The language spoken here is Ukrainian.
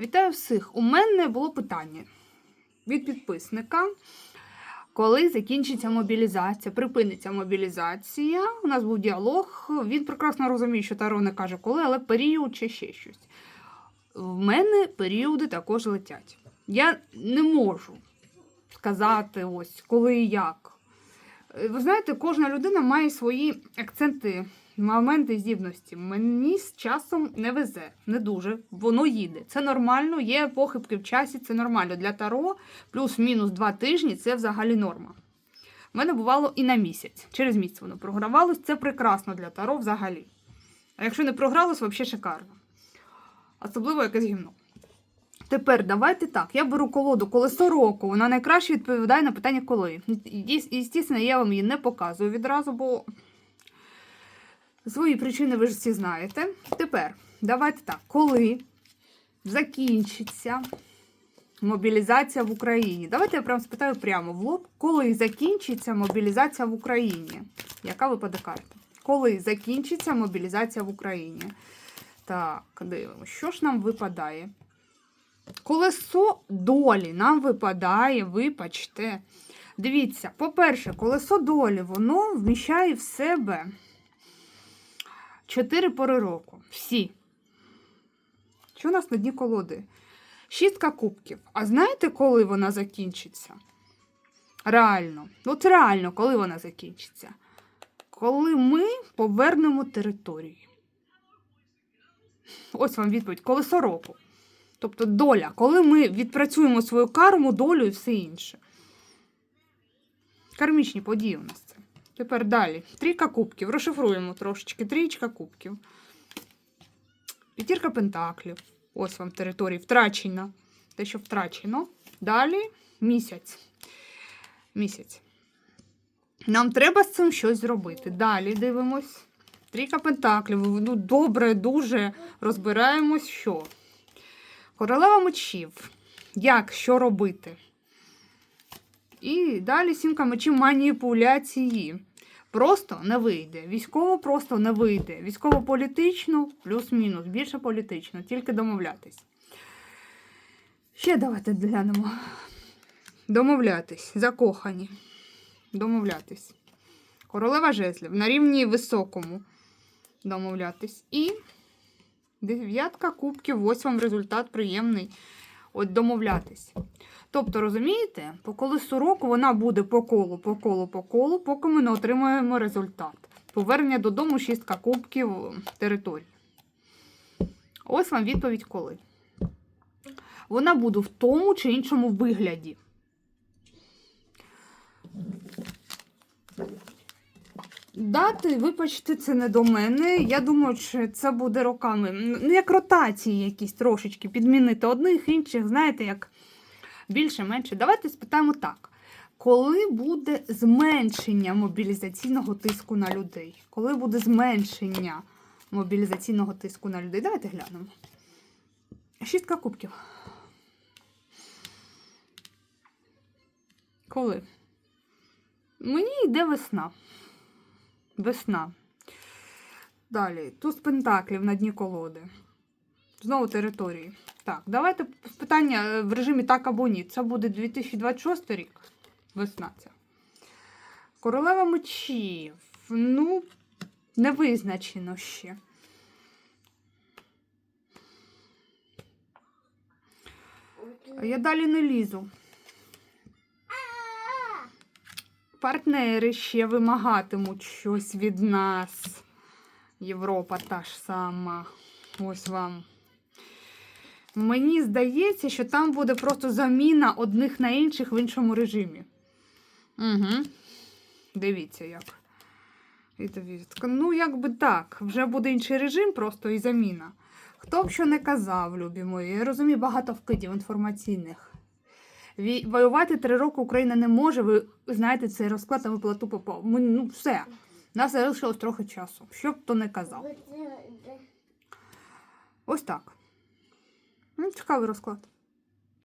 Вітаю всіх! У мене було питання від підписника. Коли закінчиться мобілізація, припиниться мобілізація. У нас був діалог. Він прекрасно розуміє, що Таро не каже коли, але період чи ще щось. В мене періоди також летять. Я не можу сказати ось коли і як. Е, Ви знаєте, кожна людина має свої акценти, моменти здібності. Мені з часом не везе, не дуже. Воно їде. Це нормально, є похибки в часі, це нормально. Для Таро плюс-мінус два тижні це взагалі норма. У мене бувало і на місяць. Через місяць воно програвалось. Це прекрасно для Таро взагалі. А якщо не програлось, взагалі шикарно. Особливо якесь гімно. Тепер давайте так. Я беру колоду колесо року. Вона найкраще відповідає на питання коли. І, звісно, я вам її не показую відразу, бо свої причини ви ж всі знаєте. Тепер давайте так. Коли закінчиться мобілізація в Україні? Давайте я прям спитаю прямо в лоб, коли закінчиться мобілізація в Україні? Яка випаде карта? Коли закінчиться мобілізація в Україні? Так, дивимося, що ж нам випадає? Колесо долі нам випадає, вибачте. Дивіться, по-перше, колесо долі, воно вміщає в себе чотири пори року. Всі. Що у нас на дні колоди? Шістка кубків. А знаєте, коли вона закінчиться? Реально. От реально, коли вона закінчиться? Коли ми повернемо території. Ось вам відповідь. Колесо року. Тобто доля, коли ми відпрацюємо свою карму, долю і все інше. Кармічні події у нас це. Тепер далі. Трійка кубків. Розшифруємо трошечки. Трійка кубків. П'ятірка пентаклів. Ось вам території. Втрачена. Те, що втрачено. Далі місяць. Місяць. Нам треба з цим щось зробити. Далі дивимось. Трійка пентаклів. Ну, добре, дуже розбираємось, що. Королева мечів. Як, що робити? І далі сімка мечів маніпуляції. Просто не вийде. Військово просто не вийде. Військово-політично плюс-мінус. Більше політично, тільки домовлятись. Ще давайте глянемо. Домовлятись. Закохані. Домовлятись. Королева жезлів. На рівні високому. Домовлятись. І. Дев'ятка кубків, ось вам результат приємний. От домовлятись. Тобто, розумієте, по колесу року вона буде по колу, по колу, по колу, поки ми не отримаємо результат. Повернення додому шістка кубків території. Ось вам відповідь коли. Вона буде в тому чи іншому вигляді. Дати, вибачте, це не до мене. Я думаю, що це буде роками. Ну, як ротації якісь трошечки підмінити одних, інших, знаєте, як більше-менше. Давайте спитаємо так. Коли буде зменшення мобілізаційного тиску на людей? Коли буде зменшення мобілізаційного тиску на людей? Давайте глянемо. Шістка кубків. Коли? Мені йде весна. Весна. Далі. Туз пентаклів на дні колоди. Знову території. Так, давайте питання е, в режимі так або ні. Це буде 2026 рік. Весна ця. Королева мечів. Ну, не визначено ще. Я далі не лізу. Партнери ще вимагатимуть щось від нас. Європа та ж сама. Ось вам. Мені здається, що там буде просто заміна одних на інших в іншому режимі. Угу. Дивіться, як. Ну, якби так. Вже буде інший режим, просто і заміна. Хто б що не казав, любі мої. Я розумію багато вкидів інформаційних. Воювати три роки Україна не може. Ви знаєте цей розклад на виплату попав. Ми, ну все. Нас залишилось трохи часу. Що б то не казав. Ось так. Ну, цікавий розклад.